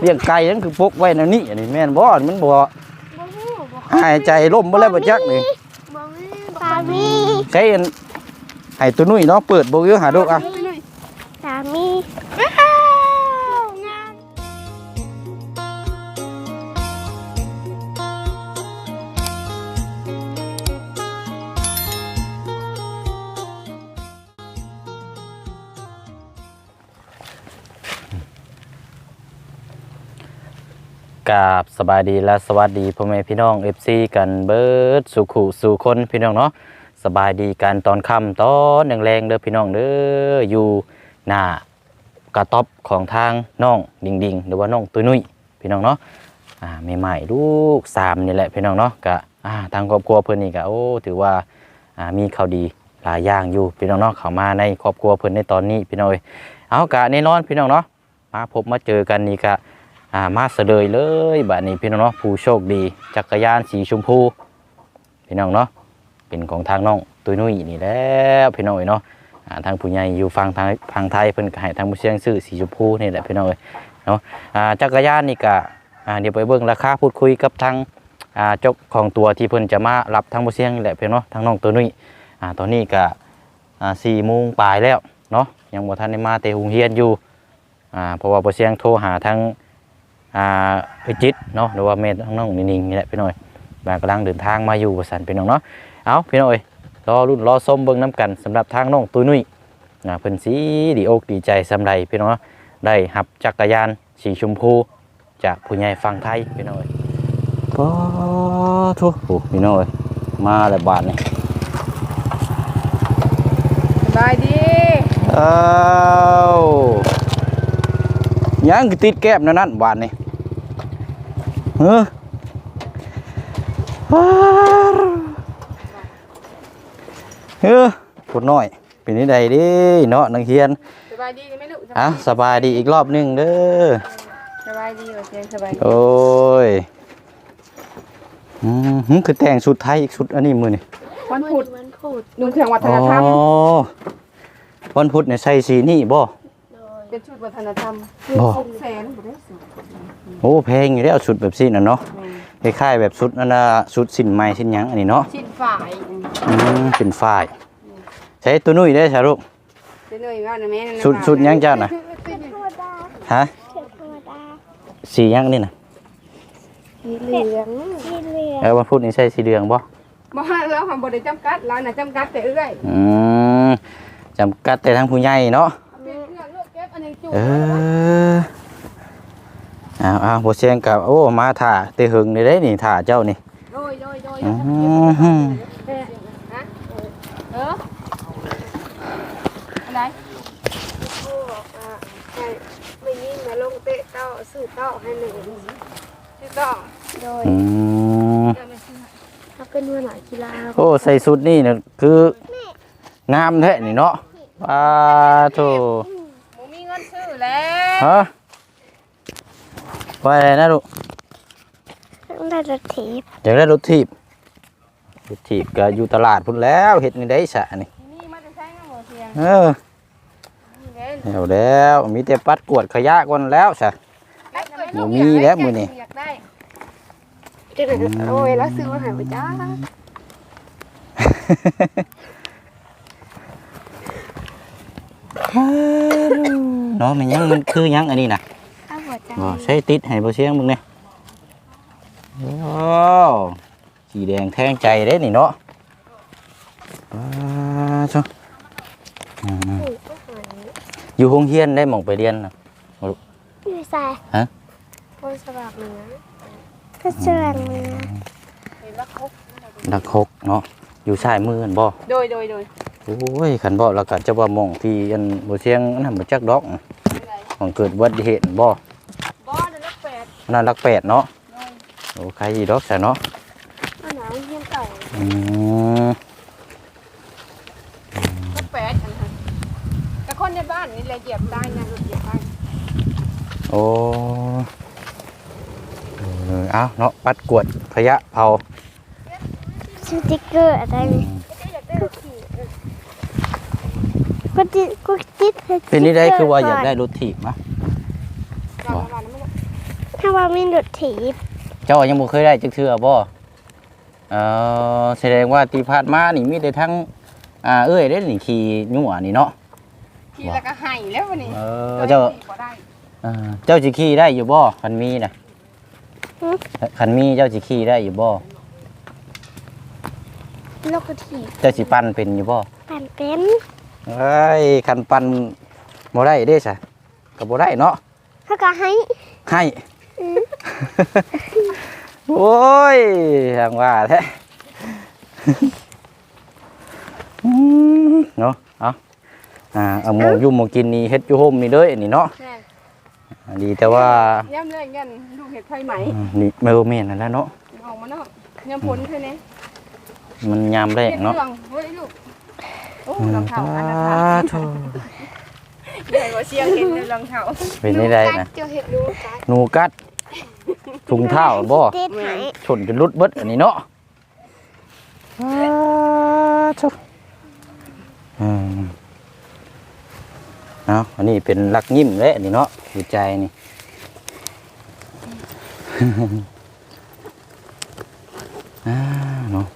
เลี้ยงไก่นั่นคือพกไว้แนวนี้อันนี้แม่นบ่มันบ่บ่ฮู้บ่หายใจล่มบ่แล้วบ่จักนี่บ่มีสามี ใช้อันให้ตัวนุ่ยเนาะเปิดบ่อยู่หาลูกอะ กราบสบายดีและสวัสดีพ่อแม่พี่น้อง FC กันเบิดสุขุสู่คนพี่น้องเนาะสบายดีกันตอนค่ำตอนแรงๆเด้อพี่น้องเด้ออยู่หน้ากระต๊อบของทางน้องดิงดิงหรือว่าน้องตุ้ยนุ้ยพี่น้องเนาะอ่าใหม่ๆลูกสามนี่แหละพี่น้องเนาะกะอ่าทางครอบครัวเพิ่อนนี่กะโอ้ถือว่าอ่ามีข่าวดีหลายอย่างอยู่พี่น้องเนาะเข้ามาในครอบครัวเพิ่อนในตอนนี้พี่น้องเอ้ยเอากะแน่นอนพี่น้องเนาะมาพบมาเจอกันนี่กะ อ่ามาเสดยเลยบัดนี้พี่น้องเนาะผู้โชคดี จักรยานสีชมพูพี่น้องเนาะเป็นของทางน้องตุ้ยนุ้ยนี่แล้วพี่น้องเอ้ยเนาะทางผู้ใหญ่อยู่ฟังทางทางไทยเพิ่นก็ให้ทางผู้เชียงซื้อสีชมพูนี่แหละพี่น้องเอ้ยเนาะจักรยานนี่ก็เดี๋ยวไปเบิ่งราคาพูดคุยกับทางเจ้าของตัวที่เพิ่นจะมารับทางผู้เชียงแหละพี่น้องทางน้องตุ้ยนุ้ยตอนนี้ก็อ่โมงปลายแล้วเนาะยังบ่ทันได้มาแต่โรงเรียนอยู่เพราะว่าผู้เชียงโทรหาทาง อ่าเอยจิตเนาะหรือว่าเมธน้องๆนิ่งๆนี่แหละพี่น้อยบางกำลังเดินทางมาอยู่ประสันพี่น้องเนาะเอาพี่น้อยรอรุ่นรอส้มเบิ่งน้ำกันสำหรับทางน้องตุ้ยนุ้ยนะเพิ่นสีดีอกดีใจสำไรพี่น้องเนาะได้หับจักรยานสีชมพูจากผู้ใหญ่ฝั่งไทยพี่น้อยปอทุกพี่น้อยมาแล้วบาทนี่สบายดีอ้าวยังคือติดแก้มนั่นนั่นบาทนี่ เฮ้อว้าวเฮ้อพูดน้อยเป็นนี่ใดเดิเนาะนังเฮียนสบายดีไหมลูกอะสบายดีอีกรอบหนึงเด้อสบายดีว่าเสียงสบายดีโอ้ยอืมหึคือแต่งชุดไทยอีกชุดอันนี้มือนี่วันพุธมันพูดนุ่งเครื่องวัฒอ๋นธรรมอวันพุธเนี่ยใส่สีนี่บ่โดยเป็นชุดวัฒนธรรมบ่หกแสนบ่ได้สูง โอ้แพงอยู่แล้วชุดแบบสีน่ะเนาะแม่นคล้ายๆแบบชุดนั่นน่ะชุดสินไหม้สินหยังอันนี้เนาะชิ้นฝ่ายอืมเป็นฝ้าย ใช้ตัวนุ่ยได้อชาลูกเป็นหน่วยว่านะแม่นั่นน่ะชุดชุดหยังเจ้าน่ะเผ็ดธรรมดาฮะเผ็ดธรรมดาสีหยังนี่น่ะสีเหลืองสีเหลืองเออวันพุธนี่ใส่สีเหลืองบ่บ่ฮะแล้วค่ะบ่ได้จำกัดร้านน่ะจำกัดแต่เอื้อยอืมจำกัดแต่ทางผู้ใหญ่เนาะเป็นเครื่องลูกเก็บอันนี้จุเออเอาเอาบ่เสียงกับโอ้มาถ่าเตหึงนี่ได้นี่ถ่าเจ้านี่โดยโดยโดยอืมฮะเอออะไรครูบอกว่าให้ไม่ยิ่งมาลงเตะเต้าสื่อเต้าให้หนึ่งที่ต้องโดยอืมเขาเป็นหัวหน้ากีฬาโอ้ใส่สุดนี่น่ะคืองามแท้นี่เนาะว้าโธ่หมูมีเงินซื้อแล้วฮะ ว่าอะไรนะลูกต้องได้รถถีบอยากได้รถถีบรถถีบก็อยู่ตลาดพุ่นแล้วเฮ็ดนี่ได้ซะนี่นี่มันจะใช้เงินหัวเสียงเออนี่เด้แล้วแล้วมีแต่ปัดกวดขยะก่อนแล้วซะหมูมีแล้วมื้อนี้อยากได้เดี๋ยวๆโอ้ยแล้วซื้อมาใหายไปจ้าเนาะมันยังมันคือหยังอันนี้น่ะเอา หัวใจบ่ใช้ติดให้บ่เสียงมึงเนี่ยโอ้สีแดงแทงใจเด้นี่เนาะว้าชอืมอุ้ยก็หายอยู่โรงเรียนได้หมองไปเรียนน่ะพี่สายฮะคนสว่างเหนือก็สว่างเหนือเห็นว่าครบนักคกเนาะอยู่ชายมือนั่นบ่โดยโดยโดยโอ้ยคันบ่แล้วก็จะว่าหมองที่อันบ่เสียงอันนั้นบ่จักดอกมันเกิดอุบัติเหตุบ่ นนั้นรักแปดเนาะโอ้ใครอีดอกซะเนาะเอาหนาวเฮียนเก่าอืมละแปดอันนั้นแต่คนในบ้านนี่แหละเหยียบได้นะรถเหยียบได้โอ้เออเอาเนาะปัดกวดขยะเผาสติ๊กเกอร์อะไรนี่ก็ติดก็ติดเป็นนี่ได้คือว่าอยากได้รถถีบมะ เราประมาณนั้นไม่ได้ ถ้า ว่ามีรถถีบเจ้ายังบ่เคยได้จักเทื่อบ่เออแสดงว่าที่ผ่านมานี่มีแต่ทั้งอ่าเอ้ยเด้นี่ขี่ยั่วนี่เนาะขี่แล้วก็ให้แล้ววันนี้เออเจ้าบ่ได้เออเจ้าสิขี่ได้อยู่บ่คันมีน่ะคันมีเจ้าสิขี่ได้อยู่บ่รถถีบเจ้าสิปั่นเป็นอยู่บ่ปั่นเป็นเอ้ยคันปั่นบ่ได้เด้ซะก็บ่ได้เนาะเขาก็ให้ให้ โอ้ยทางว่าแท้อืมเนาะเอาอ่าเอาหมูอยู่หมูกินนี่เฮ็ดอยู่โฮมนี่เด้อนี่เนาะแม่อ่าดีแต่ว่าย่ำเลยเงินลูกเห็ดไฟไหมอืมนี่แม่บ่แม่นนั่นแหละเนาะออกมาเนาะย่ำผลแค่นี้มันยามแรกเห็ดเนาะเรื่องเฮ้ยลูกโอ้อืมรองเท้าอันนั้นสาค่ะธุใหญ่กว่าเชียงเห็นเลยรองเท้าเป็นนี่ได้นะเจ้าเห็ดรู้กันหนูกัด ถุงเท้าบ่เด็ดหายชนจนรุดเบิดอันนี้เนาะสาธุอืมเอาอันนี้เป็นลักยิ้มเลยอันนี้เนาะดีใจนี่ อ่าเนาะ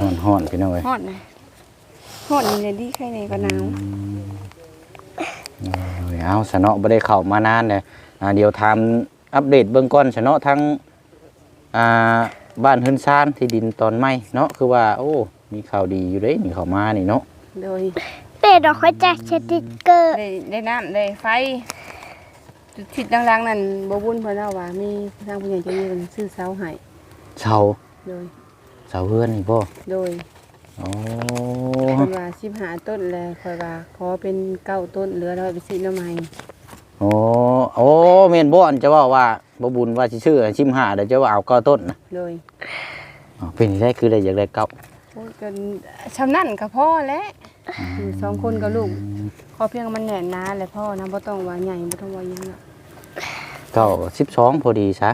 ห่อนห่อนๆพี่น้องเอ้ยฮอดนะฮอดนี่เลยดีแค่ไหนก็หนาวเอ้ยเอาสนอบ่ได้เข้ามานานเลยอ่า เดี๋ยวทำอัปเดตเบื้องก่อนสนอทั้งอ่าบ้านเฮือนซานที่ดินตอนใหม่เนาะคือว่า โอ้ มีข่าวดีอยู่เด้นี่เข้ามานี่เนาะโดยเป็ดดอกค่อยแจกสติกเกอร์ได้ได้น้ำได้ไฟจุดทิศดังๆนั่นบ่บุญเพิ่นเอาว่ามีทางผู้ใหญ่ใจดีเพิ่นซื้อเสาให้เสาโดยเสาเฮือนนี่บ่โดยโอ้เพิ่นว่า15ต้นแล้วค่อยว่าขอเป็นเก้าต้นเหลือแล้วไปซื้อหน้ำใหม่ โอ้โอ้แม่นบ่อันจะว่าว่าบ่บุญว่าสิชื่อชิมหาเดี๋ยวจะว่าเอาเก้าต้นนะโดยอ๋อเป็นได้คือได้อยากได้เก้าโอ้ยจนชำนั่นกับพ่อแล้วอยู่สองคนกับลูกขอเพียงมันแน่นหนาเลยพ่อนะบ่ต้องว่าใหญ่บ่ต้องว่าหยังละเก้า12พอดีซะ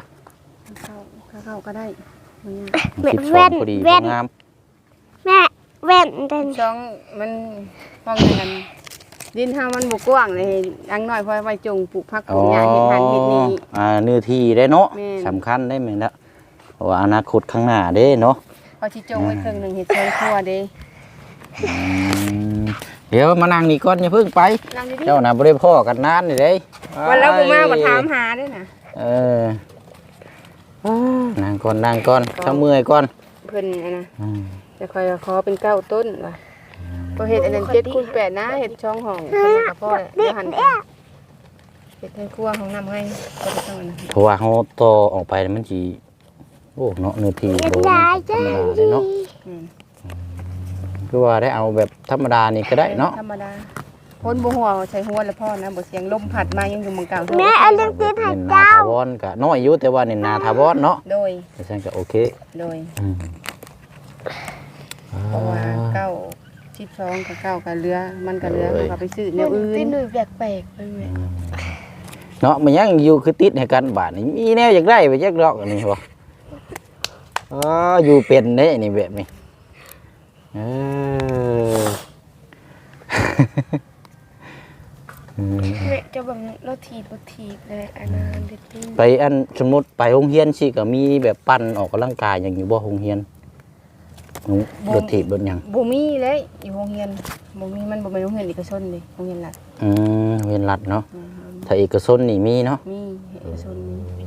เข้าเข้าก็ได้บ่ยากแม่12แว่นพอดีแว่บ่น งามแม่แว่นเดินสองมันป้องกัน ดินเฮามันบ่กว้างเลยอังน้อยพอไว้จงปลูกผักปลูกหญ้าเฮ็ดหันเฮ็ดนี่อ่าเนื้อที่ได้เนาะแม่นสำคัญได้แม่นละเพราะว่าอนาคตข้างหน้าเด้เนาะพอสิจงไว้ครึ่งหนึงเฮ็ดแทนครัวเด้อืมเดี๋ยวมานั่งนี่ก่อนอย่าเพิ่งไปนั่งดีเจ้าน่ะบ่ได้พ่อกันนานนี่เด้ๆวันแล้วบ่มาบ่ถามหาเด้น่ะเออนั่งก่อนนั่งก่อนถ้าเมื่อยก่อนเพิ่นอันน่ะอืมจะคอยขอเป็นเก้าต้นว่ะ ก็เฮ็ดอันนั้น7คูณ8นะเฮ็ดช่องห้องเพิ่นกับพ่อแหละเดี๋ยวหันกันเฮ็ดให้ครัวห้องน้ำให้ก็บ่ต้องอันนั้นเพราะว่าเฮาต่อออกไปมันสิโอ้เนาะเนื้อที่เห็นบ่ยายธรจ้ารมดาเลยเนาะอืมคือว่าได้เอาแบบธรรมดานี่ก็ได้เนาะธรรมดาคนบ่หัวใช้หัวแล้วพ่อนะบ่เสียงลมพัดมายังอยู่เมืองเก่าแม่เอาเรื่องตีนให้เน้นนาเจ้าทาวอนก็น้อยอยู่แต่ว่าเน้นนาทาวอนเนาะโดยเพราะฉะนั้นก็โอเคโดย อืมเพราะว่าเก้า ชิบสองกับเก้ากับเรือ มันกับเรือมันก็ไปซื้อแนวอื่ตีนนหนุ่ยแปลกๆไปแม่เนาะมันยังอยู่คือติดให้กันบาดนี่มีแนวอยากได้ไปจักดอกอันนี้บ่อ๋ออยู่เป็นเด้นี่แบบนี้เออ อืมแม่จะแบบรถถีบรถถีบเลยอันนั้นเด็ดตีนไปอันสมมุติไปโรงเรียนสิก็มีแบบปั่นออกกำลังกายอย่างอยู่บ่โรงเรียน หนูรถถีบรถหยังบ่มีเลยอยู่โรงเรียนบ่มีมันบ่เป็นโรงเรียนเอกชนเลยโรงเรียนรัฐอืมโรงเรียนรัฐเนาะอืมถ้าเอกชนนี่มีเนาะมีเอกชนมี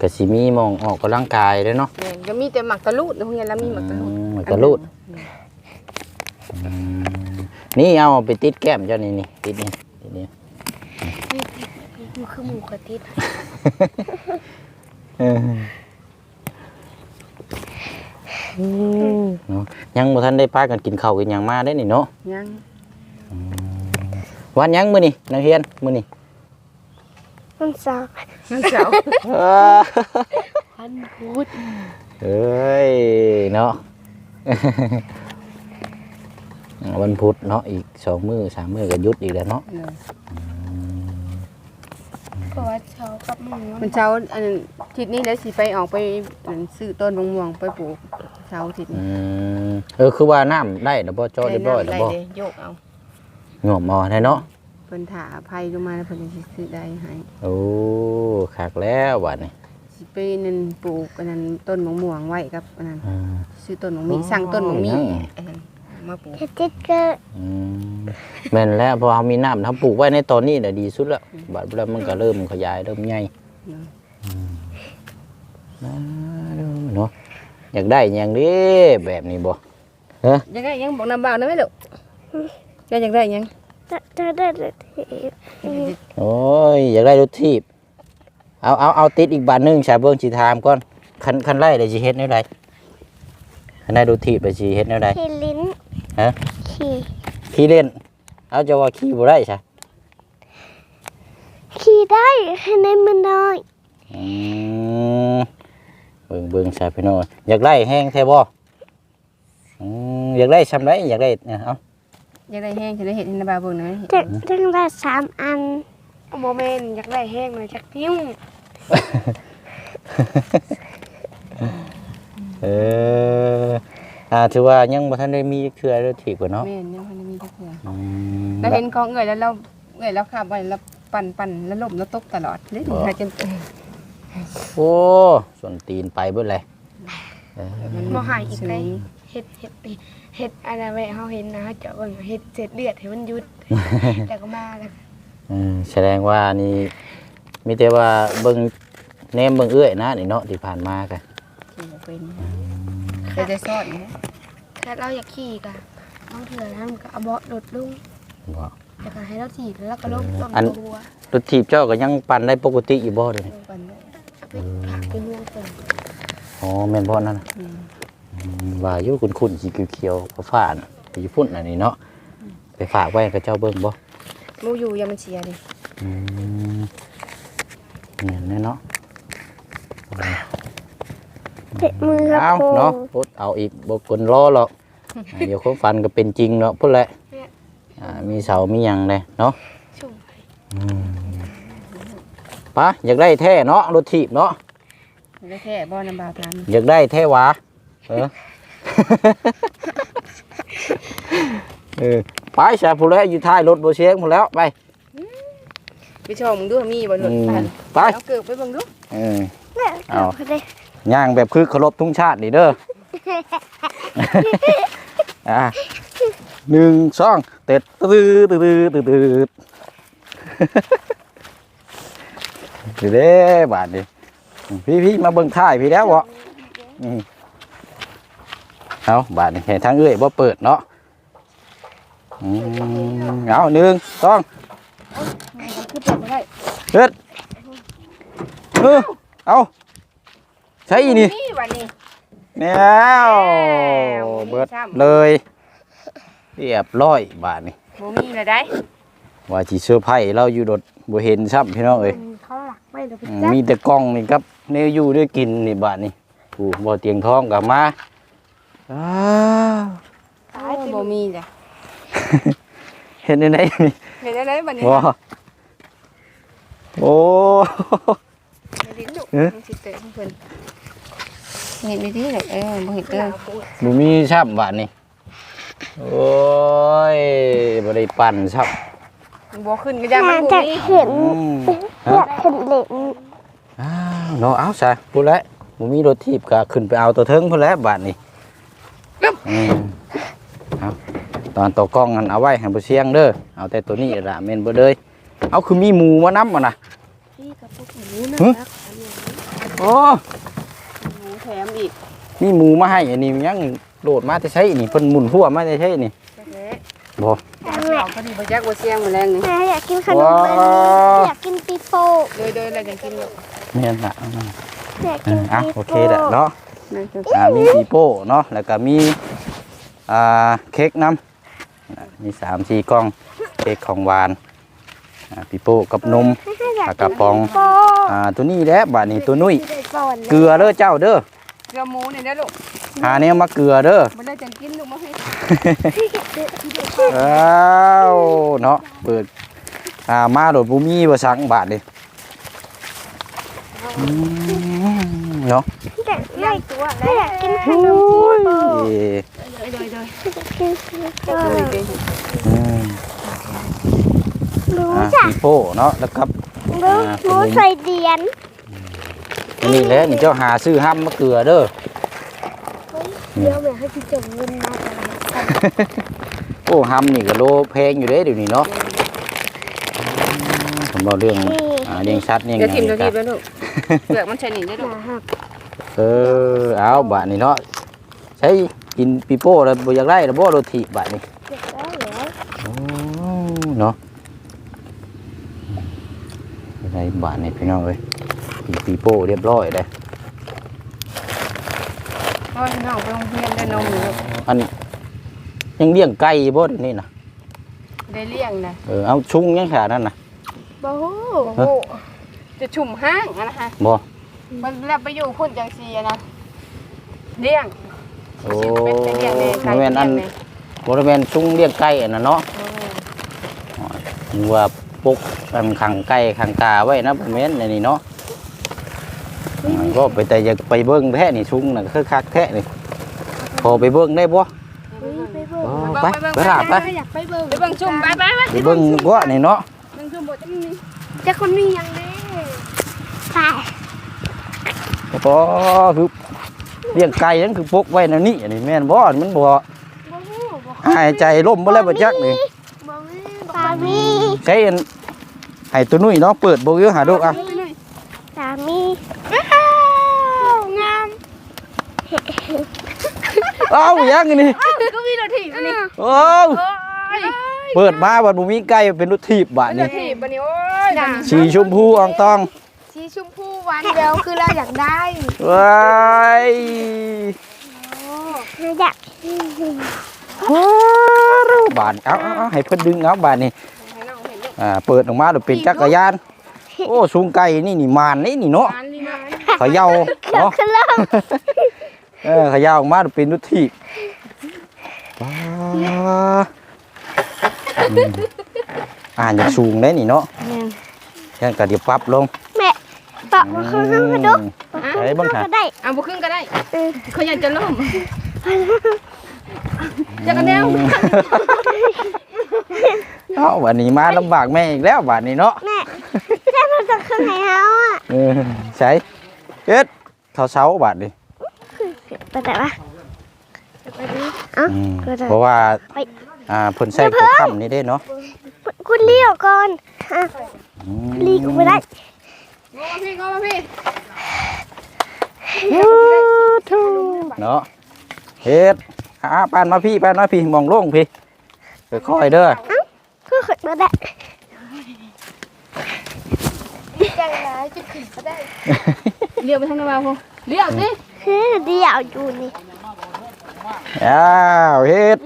ก็สิมีหมองออกกำลังกายเด้อเนาะ แม่นก็มีแต่หมักตะลุดโรงเรียนแล้วมีหมักตะลุดอืมหมักตะลุด อืมนี่เอาไปติดแก้มเจ้านี่นี่ติดนี่ติดนี่มันคือหมูกระติดเออ เนาะยังบ่ทันได้พากันกินข้าวกินหยังมาได้นี่เนาะยังวันหยังมื้อนี่นักเรียนมื้อนี่มันสาวมันเสาร์เออพันพุธเอ้ยเนาะ วันพุธเนาะอีกสองมื้อสามมื้อก็หยุดอีกแล้วเนาะ เออ เพราะว่าเช้ากับมึงมันเช้าอันนั้นทิศนี้แล้วสิไปออกไปอันซื้อต้นมะม่วงไปปลูกเช้าทิศอืนี้มเออคือว่าน้ำได้แล้วบ่จอเรียบร้อยแล้วได้บ่เลยโยกเอาหยอมเอาได้เนาะเพิ่นถาภัยลงมาแล้วเพิ่นสิซื้อได้ให้โอ้คักแล้วบัดนี้สิไปนั่นปลูกอันนั้นต้นมะม่วงไว้ครับอันนั้นอ่า ซื้อต้นมะมีสั่งต้นมะมีอืมอันนั้น มาปลูกสติ๊กเกอร์อืมแม่นแล้วเพอเฮามีน้ำทำปลูกไว้ในตอนนี้น่ะดีสุดแล้วบัดแล้วมันก็เริ่มขยายเริ่มใหญ่เนาะอ่าเนาะอยากได้หยังเด้แบบนี้บ่อยากได้หยังบอกน้ำบ่าวได้ไหมลูกอยากอยากได้หยังจะได้เลยโอ้ยอยากได้รถทีบเอาเอาเอาติดอีกบานหนึงชาเบิ่งสิถามก่อนคันคันไล่ได้สิเฮ็ดแนวใดคันได้รถทีบได้สิเฮ็ดแนวใดขี่ลิ้น ฮะขี่ขี่เล่น เอาจะว่าขี่บ่ได้ใช่ขี่ได้ให้ในมือน้อยอืมเบิ่งเบิ่งใช่พี่น้องอยากได้แห้งแท้บ่อืมอยากได้ซำไดอยากได้เนี่ยเอาอยากได้แห้งจะได้เห็นน้ำบ่าวเบิ่งนะจะตั้งได้สามอันโมเมนอยากได้แห้งหน่อยจักนิ้วเออ อ่าถือว่ายังบ่ทันได้มีเครือรถถีบกว่าเนาะแม่นยังพันมีทุกอย่างอืมเราเห็นของเอ่ยแล้วเราเอ่ยแล้วขับไปแล้วปั่นปั่นแล้วล้มแล้วตกตลอดเลยถึงหาจนโอ้ส่วนตีนไปเบิดเลยเออบ่หายอีกเลย เฮ็ดเฮ็ดเฮ็ดอะไรไว้เฮาเห็นนะเจาะเบิ่งเฮ็ดเสร็จเลือดให้มันหยุด แต่ก็มาแล้วอืมแสดงว่านี่มีแต่ว่าเบิ่งแนมเบิ่งเอื้อยนะนี่เนาะที่ผ่านมากันเป็น แต่จะซอดนะถ้าเราอยากขี่ก็บางเถื่อนั้นก็เอาเบาะโดดลงบ่แล้วก็ให้เราถีบแล้วก็ลงต้นอันตัวรถถีบเจ้าก็ยังปั่นได้ปกติอยู่บ่เดี๋ยวนี้ปั่นได้เอาไปผักไปเมืองเปิดอ๋อแม่นบ่นั่นน่ะอืมอืมว่าอยู่คุ้นๆสีเขียวๆฟ้าๆน่ะไปอยู่พุ่นอันนี้เนาะไปฝากไว้กับเจ้าเบิ่งบ่มูอยู่ยามันเสียดิอืมเนี่ยแน่เนาะ เตะมือครับเอาเนาะพุดเอาอีกบ่กลรอหรอกอ่าเดี๋ยวความฝันก็เป็นจริงเนาะพุ่นแหละอ่ามีเสามีหยังเลยเนาะชุ่มปะอยากได้แท้เนาะรถถีบเนาะได้แค่บ่อน้ำบ่าวทานอยากได้แท้หวาเออเออไปซะพุ่นแล้วอยู่ท้ายรถบ่เสียงพุ่นแล้วไปไปชมมึงดูมีบ่หลุดอืมผ่านไปเอาเกิดไปเบิ่งดูเออเนี่ยเอาเอาเล ยย่างแบบคือเคารพทุ่งชาตินี่เด้ออะหนึ่งสองเต็ดตื้อตื้อตื้อตื้อตื้อตื้อเด้บาทดิพี่พี่มาเบิ่งท้ายพี่แล้วบ่อืมเอาบาทนี่เห็นทางเอื้อยบ่เปิดเนาะอืมเอาหนึ่งสองคือเปิดบ่ได้เฮ็ดเออเอาใช่อีนี่นี่วันนี้แล้วเบิดเลยเรียบร้อยบาทนี่บ่มีเลยได้ว่าสิเซอร์ไพรส์เราอยู่รถบ่เห็นซ้ำพี่น้องเอ้ยเขาหลักไม่เดี๋ยวไปอืมจับมีแต่กล้องนี่ครับแนวอยู่ด้วยกินนี่บาทนี่ผู้บ่เตียงทองกลับมาอ้าวตายบ่มีจ้ะเห็นได้ไหนนี่เห็นได้บัดนี้บ่โอ้ในลิ้นดุเอ๊ะมันสิเตะเพิ่น เห็นดีๆเลยเออบ่เห็นเออบ่มีซ้ำบาทนี่โอ้ยบ่ได้ปั่นซ้ำบ่ขึ้นก็ยังมันบ่จะมีเห็นอืมอยากเห็นเหล็กอ้าวเนาะเอาซะพูดแล้วบ่มีรถถีบก็ขึ้นไปเอาตัวเทิงพุ่นแล้วบาดนี้อืมเอาตอนตัวกล้องนั้นเอาไว้ให้บ่เสียงเด้อเอาแต่ตัวนี้ละแม่นบ่เลยเอาคือมีหมูมานํอะนะพี่กับพวกหนูนะหึครับอันนี้โอ้หมู แถมอีกมีหมูมาให้อันนี้มันยังโดดมาแต่ใช้นี่เพิ่นหมุนหัวมาแต่ใช้นี่จักแล้บ่เอาพอดีบ่จักบ่เสียงมื้อแรงนี่แม่อยากกินขนมว้าอยากกินปีโป้โดยโดยแล้วจังกินลูกแม่นละอยากเอกินออะปีโอโป้เคแหละเนาะนั่นคืออ่ามีปีโป้เนาะแล้วก็มีอ่าเค้กน้ำอ่ามีสามสี่กล่องเค้กของหวานอ่าปีโป้กับนมอยากปลากระป๋องโป้อ่าตัวนี้แหละบาดนี้ตัวนุ่ยได้ก่อนเกลือเด้อเจ้าเด้อ เกลือหมูนี่นะลูกหาแนวมาเกลือเด้อบ่ได้จังกินลูกมาให้อ้าวเนาะเปิดอ่ามาโดดบุมีบ่สังบาทนี่อืมเนาะอยากไล่ตัวอยากกินขนมปีโป้เอ้ยโดยโดยโดยอยากกินปีโป้โดยอืมรู้อ่าจ้ะ ปีโป้เนาะแล้วกับหมูหมูใส่เดียน นี่แหละนี่เจ้าหาซื้อห้ำมะเกลือเด้อ เดี๋ยวแม่ให้พี่จมเงินมาแต่ละโอ้ห้ำนี่ก็โลแพงอยู่เด้เดี๋ยวนี้เนาะผมบอกเรื่องอ่าเลี้ยงชัดเลี้ยงเดี๋ยวหทิมยังเดี๋ยวนี่ทิมก็แล้วลูกเปลือกมันใช่นี่ได้ลูกมาหักเออเอาบาทนี่เนาะใช้กินปีโป้แล้วบ่อยากได้แล้วบ่โรตีบาทนี่เก็บได้แล้วโอ้เนาะอะไรบาทนี่พี่น้องเอ้ยกิน ปีโป้เรียบร้อยเลยโอ้ยน้องไปโรงเรียนได้นมอยู่ลูกอันยังเลี้ยงไก่บ่เดี๋ยวนี่นะได้เลี้ยงนะเออเอาชุงยังขานั่นนะบ่ฮู้โอ้โหจะชุ่มห้างอะนะฮะบ่มันแล้วไปอยู่พุ่นจังซีอะนะเลี้ยงโอ้สิเป็นไปเลี้ยงในไก่บ่แม่นอันเลี้ยงในบ่ได้แม่นชุงเลี้ยงไก่อันน่ะเนาะโอ้นึกว่าปลุกอันขังไก่ขังกาไว้นะบ่แม่นอันนี่เนาะอ่า ก็ไปแต่อยากไปเบิ่งแท้นี่ชุงน่ะคือคักแท้นี่พอไปเบิ่งได้บ่เฮ้ไปเบิ่งอ๋อไปไปหาไปอยากไปเบิ่งไปเบิ่งชุ่มไปไปไปไปเบิ่งบ่นี่เนาะเบิ่งชุ่มบ่จังนี่จะคนนี้ยังเด้ใส่พอคือเลี้ยงไก่นั่นคือปลุกไว้นนี้อันนี้แม่นบ่มันบ่หายใจล่มบ่แล้วบ่จักนี่บ่มีสามีใช้อันให้ตัวนุ่ยเนาะเปิดบ่อยู่หาดูอะ สามี งาม เอ้ายังอันนี่ก็มีรถถีบอันนี้โอ้โอ้ยเปิดมาบัดบ่มีไก่เป็นรถถีบบาดรนี้ถถีบอันนี้โอ้ยน่ะสีชมพูอ่องตอง สีชมพูหวานเดียวคือเราอยากได้ว้ายอยากบาดเอาเอาเอาให้เพิ่นดึงเอาบาดนี้ให้น้องเห็นลูกอ่าเปิดออกมาเดี๋ยวเป็นจักรยานโอ้สูงไก่นี่นี่มานนี่นี่เนาะร้านนี้นะเขย่าเกือบเนาะขึ้นแล้ว เออเขย่าออกมาเดี๋ยวเป็นรถถีบว้าอืมอ่านอย่างสูงได้นี่เนาะแค่ก็เดี๋ยวปรับลงแม่ปอกมาข้างนอกมาดูใช้บ้างค่ะก็ได้เอาบุขึ้นก็ได้เขาอยากจะล่มจะกันแนวเอ้าวันนี้มาลำบากแม่อีกแล้วบาดนี้เนาะแม่แม่มันจะขึ้นไหนเฮาอะเออใช้เอ็ดเขาเช้าบาดนี้ ไปไหนวะอืมก็ได้เพราะว่าไปอ่าเพิ่นใส่ตัวค่ำนี่ได้เนาะคุณเลี้ยวก่อนอะอืมลีกไม่ได้งอมาพี่งอมาพี่เนาะเฮ็ดอ่าปานมาพี่ปานมาพี่มองโล่งพี่ค่อยๆเด้อคือขึ้นมาได้ใจร้ายจะขึ้นก็ได้เลี้ยวไปทางไหนมาพ่อเลี้ยวสิ คือเดียวอยู่นี่อ้าวเฮ็ด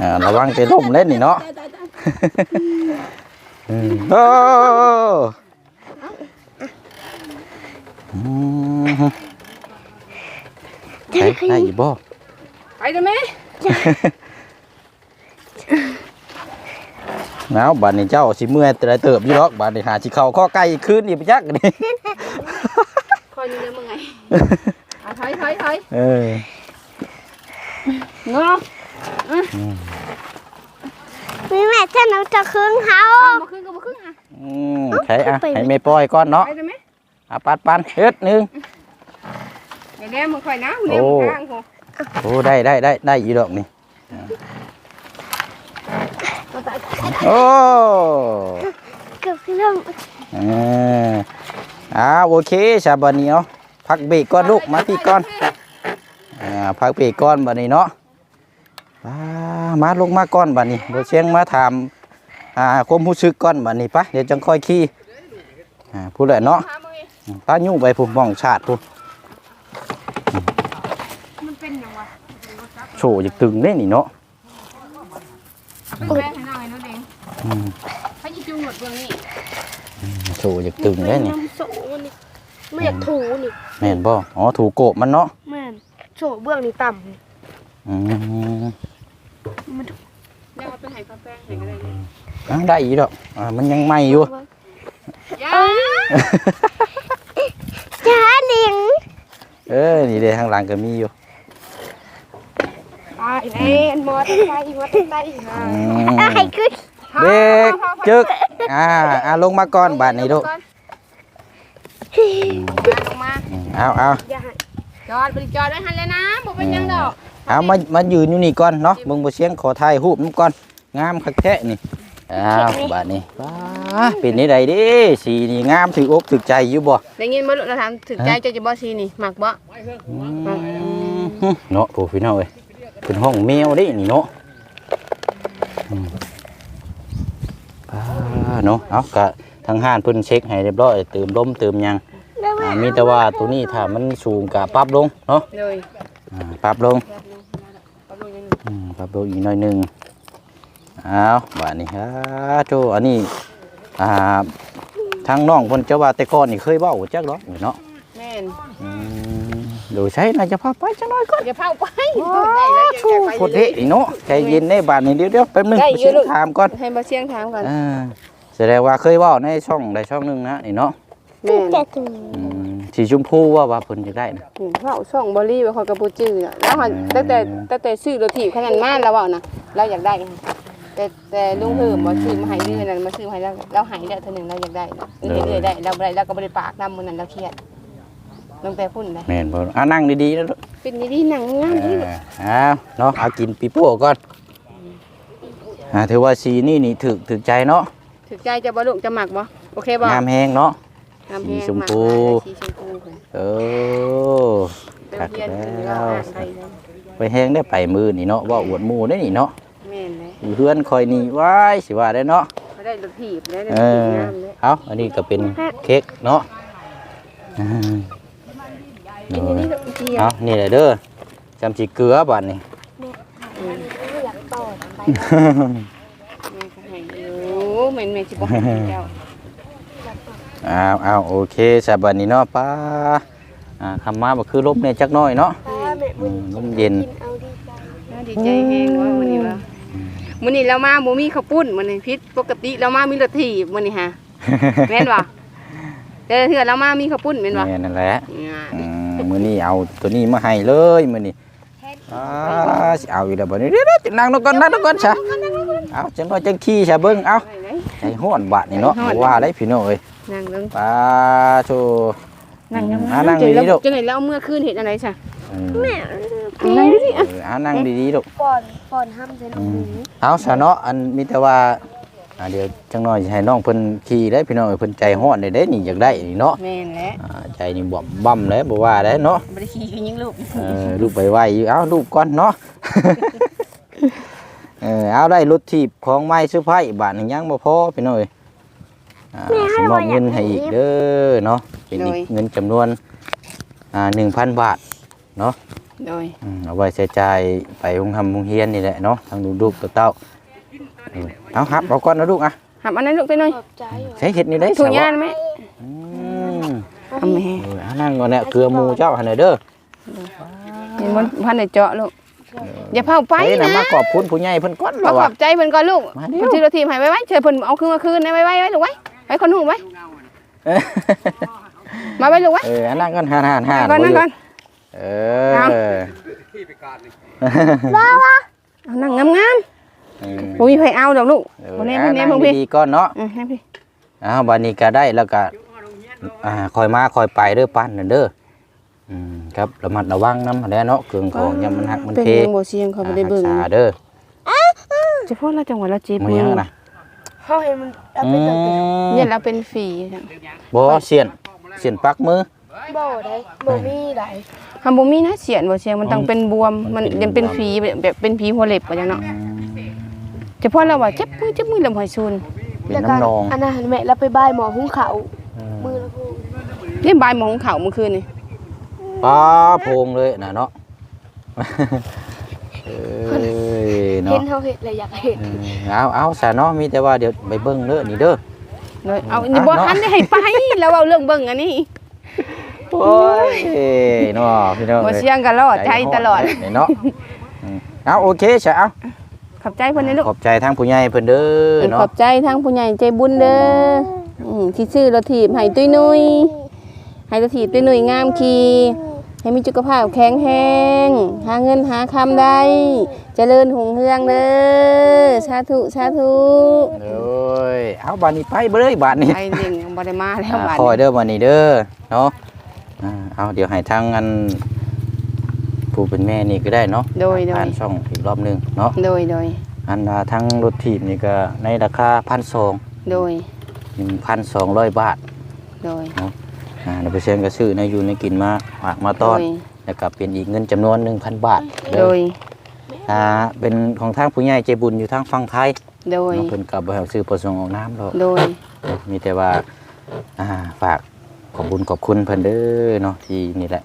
อ่าระวังจะล่มเล่นนี่เนาะอืมโอ้อืมได้ได้อีกบ่ไปได้ไหมเอาบัดนี้เจ้าสิเมื่อยแต่ละเติบอยู่ดอกบัดนี้หาสิเข้าข้อไก่คืนนี่ไปจักนี่ คอยนี่เดี๋ยวมึงไงอะถอยถอยถอยเอองอมีแม่จะน้ำจะขึ้นเขาเอามาขึ้นก็มาขึ้นอะอืมใช่อะให้แม่ปล่อยก่อนเนาะไปได้ไหมอะปัดปันเฮ็ดหนึงเดี๋ยวแนวมึงคอยนะเลี้ยวมึงข้างพ่อโอ้ได้ได้ได้ได้อีดอกนี่โอ้ เกือบขึ้นแล้วเออ อ่าโอเคชาบันนี้เนาะพักเบรกก่อนลูกมาพี่ก่อนอ่าพักเบรกก่อนบัดนี้เนาะอ่ามาลงมาก่อนบัดนี้บ่เชียงมาถามอ่าความรู้สึกก่อนบัดนี้ปะเดี๋ยวจังค่อยขี่อ่าพูดเลยเนาะพามึงไงป้ายุ่งไปผมมองชาติผมมันเป็นยังวะโชว์จะตึงได้นี่เนาะเป็นแม่ให้น้องไอ้นั่นเองอืมให้ยิจูงหมดเบื้องนี้ โชว์จะตึงได้นี่น้ำโสมันนี่ไม่อยากถูนี่แม่นบ่อ๋อถูกโกบมันเนาะแม่นโฉเบื้องนี่ต่อืมเดี๋ยวเอาไปให้กาแฟให้ก็ได้เลยอ่าได้อีกดอกอ่ามันยังใหม่อยู่ยาจ้าลิงเออนี่เด้ข้างหลังก็มีอยู่ำตายเอ็นมอเตอร์ไซค์มอเตอร์ไซค์อืมอะไรคือ เบรกจึกอ่าอ่าลงมาก่อนบาดนี้ลูกมาลงมาอืมเอาเอาอย่าให้จอดไปจอดไว้หันเลยนะบ่เป็นหยังดอกเอามามายืนอยู่นี่ก่อนเนาะมึงบ่เสียงขอถ่ายรูปนํก่อนงามคักแท้นี่อ้าวบาดนี้ว้าเป็นนี่ใดเดิสีนี่งามถึกอกถึกใจอยู่บ่ได้ยินบ่ลูกเราถามถึงใจเจะจะบ่ซีนี่มักบ่อืมเนาะโอ้พี่น้องเอ้ยเป็นห้องแมวเด้นี่เนาะอืมอ่า เนาะเอากะทางห้านเพิ่นเช็คให้เรียบร้อยเติมลมเติมหยังอ่ามีแต่ว่าตัวนี้ถ้ามันสูงกะปรับลงเนาะเลยอ่าปรับลงปรับลงยังอืมปรับลงอีกหน่อยหนึงเอาบาดนี้ฮะโจอันนี้อ่าทางน้องเพิ่นจะว่าแต่ก่อนนี่เคยเว้าจักดอกนี่เนาะแม่นอืมดูใช้น่าจะพาไปจักหน่อยก่อน อย่าเผาไปได้แล้วจะแกะไป โคตรเท่อีเนาะใจเย็นในบาดนี้เดี๋ยวเดี๋ยวแป๊บนึงได้ไปอยู่เช็คลูก ถามก่อนให้บ่เสียงถามก่อน อ่า แสดงว่าเคยเว้าในช่องใดช่องหนึงนะนี่เนาะแม่นแกะถึงอืมสีชมพูว่าว่าเพิ่นจะได้นะ อืมเว้าช่องบ่รีบ่เขาก็บ่จื้อน่ะแล้วหันตั้งแต่ตั้งแต่ซื้อรถถีบขนาดมาแล้วเว้านะเราอยากได้แต่แต่ลุงเพิ่มบ่ซื้อมาให้เรื่อยนั้นมาซื้อมาให้แล้วเราให้แล้วเท่านึงเราอยากได้เนาะเรื่อยๆได้เราบ่ได้เราก็บ่ได้ปากนำมื้อนั้นเราเครียดลงแต่พุ่นเลยแม่นบ่อะนั่งดีๆนะลูกเป็นดีๆหนังงามเอดีอเอาเนาะเอากินปีโป้ก่อนอ่าถือว่าสีนี่นี่ถึกถึกใจเนาะ ถึกใจจะบ่ลูกจะหมักบ่โอเคบ่งามแฮงเนาะ งามแฮงสีชมพู หกได้สีชมพูเพิ่นเออเป็นคักเพียนแล้คือเราวอ่านได้เลยไปแฮงได้ไปมือนี่เนาะว่าอวดหมู่ได้นี่เนาะแม่นเลยอยู่เฮือนคอยนี่ว้ายสิว่าได้เนาะ เขาได้รถถีบได้รถเอถีบอ งามเลยเอาอันนี้ก็เป็นเค้กเนาะอืมกินอันนี้ลูกเดียวเอานี่แหละเด้อจำสีเกลือบัดนี่ อยากต่อไปแม่ก็ให้ อยู่แม่นแม่สิบ่ให้เจ้าเอาเอาโอเคสาบัดนี้เนาะป้าอ่าคำมาบ่คือลบเนี่ยจักหน้อยเนาะถ้าแม่อืมึงมลมเย็นกินเอาดีใจน่าดีใจแฮงว่ามื้อนี้ว่ามื้อนี้เรามาบ่มีข้าวปุ้นมื้อนี้พิษปกติเรามามีรถถีบมื้อนี้ฮะแม่นบ่แต่เทื่อเรามามีข้าวปุ้นแม่นบ่แม่นั่นแหละอ่าอืมมื้อนี้เอาตัวนี้มาให้เลยมื้อนี้อ่าสิเอาอีกแล้วบัดนี้เดี๋ยวๆจะนั่งลงก่อนนั่งลงก่อนซะเอาจังน้อยจังขี้ซะเบิ่งเอาไปไหน ใจฮ้อนบาดนี่เนาะใจฮ้อนบ่ว่าได้พี่น้องเอ้ยนั่งลงป้าโชนั่งงามอ่านั่งจังดีๆลูกจังไหนแล้วเอามื่อคืนเห็นอะไรซะอืมนั่งดิเอออ่านั่งดีๆลูกป้อนป้อนห้ามใส่น้องหมูเอาซะเนาะอันมีแต่ว่าอ่าเดี๋ยวจังน้อยสิให้น้องเพิ่นขี่ได้พี่น้องเอ้ยเพิ่นใจฮ้อนได้เด้นี่อยากได้นี่เนาะแม่นแหละอ่าใจนี่บ่บ่ำแล้วบ่ว่าได้เนาะบ่ได้ขี่กันยิงลูกเออลูกไปไหวอยู่เอาลูกก่อนเนาะ เออเอาได้รถถีบของไม้ซื้อไผ่บาทหนึงยังบ่พอพี่น้อยอ่าสิมอบเงินให้อีกเด้อเนาะเป็นอีกเงินจำนวนอ่า1,000บาทเนาะโดยอืมเอาไว้ใช้จ่ายไปโรงทำโรงเรียนนี่แหละเนาะทางลูกๆเต้าๆเออเอาครับเอาก่อนนะลูกอะหับอันนั้นลูกไปหน่อยขอบใจอยู่ใช้เห็ดนี่ได้ถุงสาวะยานไหมอืมเอาแม่เออเอานั่งก่อนเนี่ยเกลือหมูเจ้าหันน่ะเด้อ เห็นมันพันได้เจาะลูก อย่าเผาไปเฮ้ยนะมาขอบคุณผู้ใหญ่เพิ่นก่อนมาแล้วขว่ะอบใจเพิ่นก่อนลูกมาเร็วเพิ่นชื่อละทีมให้ไว้ไว้เชิญเพิ่นเอาคืนมาคืนนะไว้ไว้ไว้ลูกไว้ไว้คนหูไว้เออมาไว้ลูกไว้เอออันนั่งก่อนห่านห่านห่านก่อนนั่งก่อนเอเอาอเอานั่งงามเออๆบ่มีไผเอาดอกลูกเออบ่แน่อะบ่แน่นั่งเพิ่นพี่ดีๆก่อนเนาะอือให้พี่อ้าวบัดนี้ก็ได้แล้วก็อ่าคอยมาคอยไปเด้อปั้นนั่นเด้อ อืมครับระมัดระวังนำแหล้วเนาะเครื่องของยามมันหักมันเป็นเพยังบ่เสียงเขาบ่ได้เบิ่งอ่ารักษาเด้อเฉพาะเราจังหวัดเราเจ็บมืมืออยังน่ะเขาเห็นมันเอาอืไปตัดเป็นมเนี่ยเราเป็นฝีจ้ะบ่เสียนเสียนปักมือ บ่ได้บ่มีได้ทำบ่มีนะเสียนบ่เสียงมันต้องเป็นบวมมันยังเป็นฝีแบบแบบเป็นผีหัวเล็บว่าจังเนาะเฉพาะเราว่าเจ็บมือเจ็บมือลำหอยซูนเป็นแล้วก็น้ำนองอันนั้นแม่แล้วไปบ้ายหมอหุงเขาวอืมมือละพูเล่นบายหมองเขาเมื่อคืนนี่ ป้าโพงเลยน่ะเนาะเอ้ยเห็เนาะนเขาเห็ดเลยอยากเห็ดเออเอาเอาซะเนาะมีแต่ว่าเดี๋ยวไปเบิ่งเด้อนี่เด้อ เลยเอาอย่าบ่ทันได้ให้ไปแล้วเอาเรื่องเบิ่งอันนี้โอ้ยเนาะพี่น้องบ่อ้ยเสียงกันรอดใจตลอด นี่เนาะอืมเอาโอเคใช่เอาขอบใจเพิ่นนี่ลูกขอบใจทางผู้ใหญ่เพิ่นเด้อขเนาะอบใจทั้งผู้ใหญ่ใจบุญเด้ออืมที่ซื้อรถถีบให้ตุ้ยนุ้ยให้รถถีบตุ้ยนุ้ยงามขี่ ให้มีสุขภาพแข็งแรงหาเงินหาคำได้เจริญหุ่งเฮืองเด้อสาธุสาธุโอ้ยเอาบานนี้ไปเบ้ยบานนี้ไอ้เด็กบ่ได้มาแล้วอ่าบัดคอยนี้เด้อวันนี้เด้อเนาะอ่าเอาเดี๋ยวให้ทางอันผู้เป็นแม่นี่ก็ได้เนาะโดยโดผ่ายนช่องอีกรอบหนึงเนาะโดยโดยอันอ่าทั้งรถถีบนี่ก็ในราคาพันสองโดยหนึ่งพันสองร้อยบาทโดย อ่าเราไปเชิญกระซื้อในอยู่ในกินมาฝากมาต้อนโดยแล้วก็เป็นอีกเงินจำนวนหนึ่งพันบาทโดย อ่าเป็นของทางผู้ใหญ่ใจบุญอยู่ทางฝั่งไทยโดย เนาะเพิ่นกับบ่ให้ซื้อประสงค์ออกน้ำหรอก โดย มีแต่ว่าอ่าฝากขอบคุญขอบคุณเพิ่นเด้อเนาะที่นี่แหละ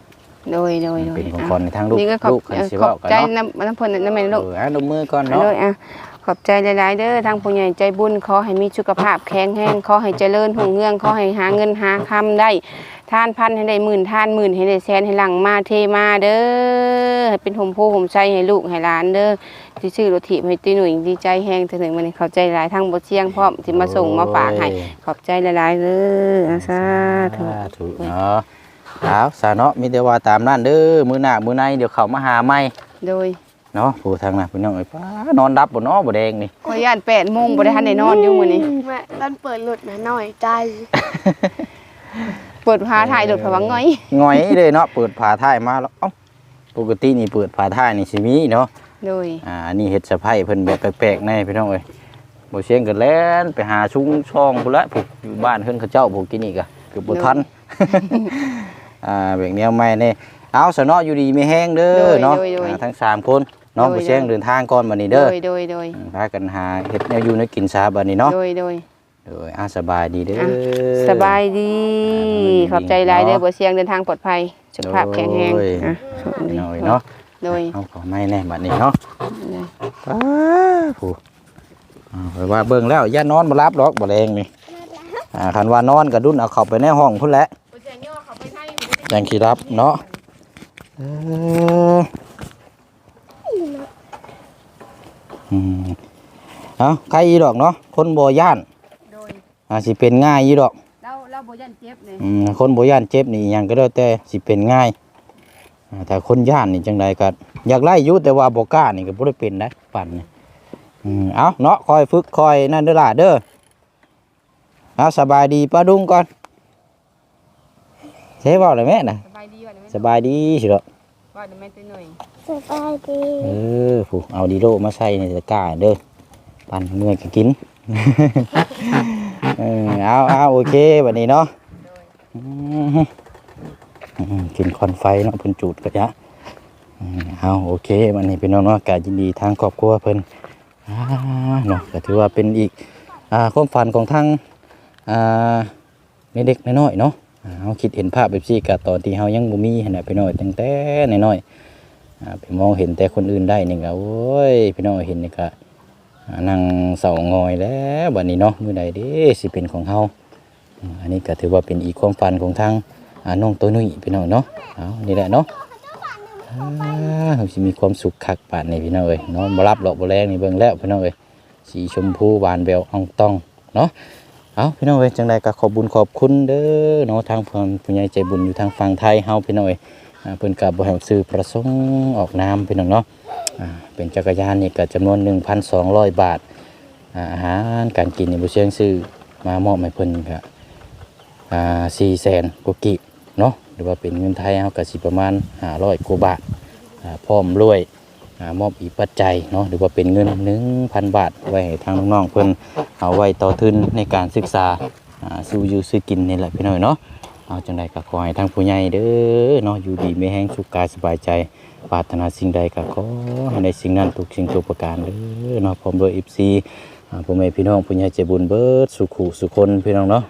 โดย โดยโดยเป็นของคนในทางลูกนี่ก็ขอบลูกคันสิขอเว้าบกันใจเนาะน้ำน้ำเพิ่นน้ำแม่ลูกเอออะนมมือก่อนไปเนาะเลยอะ ขอบใจหลายๆเด้อทางผู้ใหญ่ใจบุญขอให้มีสุขภาพแข็งแรงขอให้เจริญหุ่งเรืองขอให้หาเงินหาคำได้ทานพันให้ได้หมื่นทานหมื่นให้ได้แสนให้หลังมาเทมาเด้อให้เป็นห่มโพห่มใจให้ลูกให้หลานเด้อที่ชื่อรถถีบให้ตีหนุ่ยดีใจแฮงถึงวันนี้ขอบใจหลายทางบ่เชียงพร้อมที่มาส่งมาฝากให้ขอบใจหลายๆเด้ออาสาธุสาธุเนาะเอาสาเนาะมีแต่ว่าตามนั้นเด้อมื้อหน้ามื้อในเดี๋ยวเข้ามาหาใหม่โดย เนาะผู้ทางนั้นพี่น้องเอ้ยป้านอนรับบ่เนาะบ่แดงนี่ขอย่าน8โมงบ่ได้ทันได้นอนอยู่มื้อนี้ แม่ตอนเปิดรถนะหน่อยใจ เปิดพาถ่ายรถเพราะว่าง่อยง่อยเลยเนาะเปิดฝาท้ายมาแล้วเอ้าปกตินี่เปิดฝาท้ายนี่สิมีเนาะโดยอ่าอันนี้เฮ็ดสะไพเพิ่นแบบแปลกๆแน่พี่น้องเอ้ยบ่เชียงก็แล่นไปหาชุงช่องพุ่นละผูกอยู่บ้านเพิ่นเขาเจ้าผูกกินอีกอะเกือบบ่ทัน อ่าแบบแนวใหม่นี่เอาสนออยู่ดีมีแห้งเด้อเนาะอ่าทั้งสามคน เนาะบ่เชียงเดินทางก่อนบัดนี้โดเด้อยโดยโดยอืมพากันหาเฮ็ดแนวอยู่แนวกินซาบัดนี้เนาะโดยโดยเอออ่าสบายดีเด้อ อะ สบายดี ขอบใจหลายเด้อบ่เสียงเดินทางปลอดภัย สุขภาพแข็งแรงโอ้ยอะโชคดีหน่อยเนาะโดย เอาขอไม่แน่บัดนี้เนาะป้าผู้อ่าไปว่าเบิ่งแล้วอย่านอนบ่รับหรอกบ่แรงนี่อ่าคันว่านอนก็ดุนเอาเข้าไปในห้องพุ่นแหละยังขี้รับเนาะเออ อืมเอาใครอีดอกเนาะคนบ่ย่านโดยอ่าสิเป็นง่ายอีดอกเราเราบ่ยันเจ็บเลยอืมคนบ่ย่านเจ็บนี่อิหยังก็แล้วแต่สิเป็นง่ายอ่าแต่คนย่านนี่จังใดก็อยากไล่อยู่แต่ว่าบ่กล้านี่ก็บ่ได้เป็นได้ปั่นนี่อืมเอาเนาะคอยฝึกคอยนั่นเด้อล่ะเด้อเอาสบายดีป้าดุงก่อนเซ่เว้าเลยแม่น่ะสบายดีว่ะเดี๋ยวแม่สบายดีสิดอก ว่าเดี๋ยวแม่ตื่นหน่อยสบายดีเออผู้เอาดีโลมาใส่ในตะกร้าเด้อปั่นเมื่อยก็กิน เออเอาเอาโอเคบัดนี้เนาะอืมอืมกินควันไฟเนาะเพิ่นจูดก็จะอืมเอาโอเควันนี้เป็นน้องเนาะกายินดีทางครอบครัวเพิ่นอ่าเนาะก็ถือว่าเป็นอีกอ่าความฝันของทางอ่าเด็กๆน้อยๆเนาะอ่า เฮาคิดเห็นภาพแบบซี่กับตอนที่เฮายังบ่มีหั่นน่ะพี่น้อยตั้งแต่น้อยๆอ่าไปมองเห็นแต่คนอื่นได้นี่ก็โอ้ยพี่น้อยเห็นนี่ก็นั่งเสางอยแล้วบัดนี้เนาะมื้อใดเด้สิเป็นของเฮาอันนี้ก็ถือว่าเป็นอีกความฝันของทางน้องตัวนุ่ยพี่น้องเนาะเอานี่แหละเนาะเราสิมีความสุขคักปานนี่พี่น้องเอ้ยเนาะบ่รับหรอกบแรงนี่เบิ่งแล้วพี่น้องเอ้ยสีชมพูหวานแววอ่องต้องเนาะ เอาพี่น้องเอ้ยจังไดก็ขอบบุญขอบคุณเด้อเนาะทางเพิ่นผู้ใหญ่ใจบุญอยู่ทางฝั่งไทยเฮาพี่น้องเอ้ยเพิ่นก็บ่ให้ซื้อประสงค์ออกนามพี่น้องเนาะเป็นจักรยานนี่ก็จำนวน 1,200 บาทอาอาหารการกินนี่บ่เชียงซื้อมามอบให้เพิ่นก็อ่า400,000กว่ากิเนาะหรือว่าเป็นเงินไทยเฮาก็สิประมาณ500กว่าบาทอ่าพร้อมรวย มอบอีกปัจจัยเนาะหรือว่าเป็นเงินหนึ่งพันบาท ไว้ทางน้องๆเพิ่นเอาไว้ต่อทุนในการศึกษาสู้อยู่ซื้อกินนี่แหละพี่น้อยเนาะเอาจังใดก็ขอให้ทางผู้ใหญ่เด้อเนาะอยู่ดีไม่แห้งสุขกายสบายใจปรารถนาสิ่งใดก็ขอให้ได้สิ่งนั้นทุกสิ่งทุกประการเด้อเนาะพร้อมด้วย FC อ่าพ่อแม่พี่น้องผู้ใหญ่ใจบุญเบิดสุขุสุคนพี่น้องเนาะ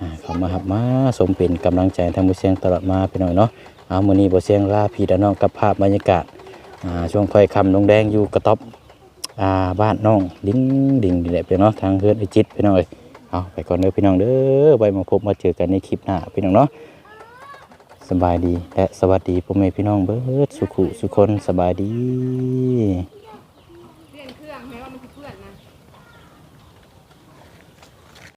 อ่าเข้ามาหับมาสมเป็นกำลังใจทางผู้เสียงตลอดมาพี่น้อยเนาะเอามื้อนี้บ่เสียงลาพี่น้องกับภาพบรรยากาศ ช่วงค่อยคำลงแดงอยู่กระต๊อบอาบ้านน้องดิ้งดิ่งนี่แหละพี่น้องทางเฮือนไอจิตพี่น้องเลยเอาไปก่อนเด้อพี่น้องเด้อไว้มาพบมาเจอกันในคลิปหน้าพี่น้องเนาะสบายดีและสวัสดีพ่อแม่พี่น้องเบิร์ดสุขุสุคนสบายดี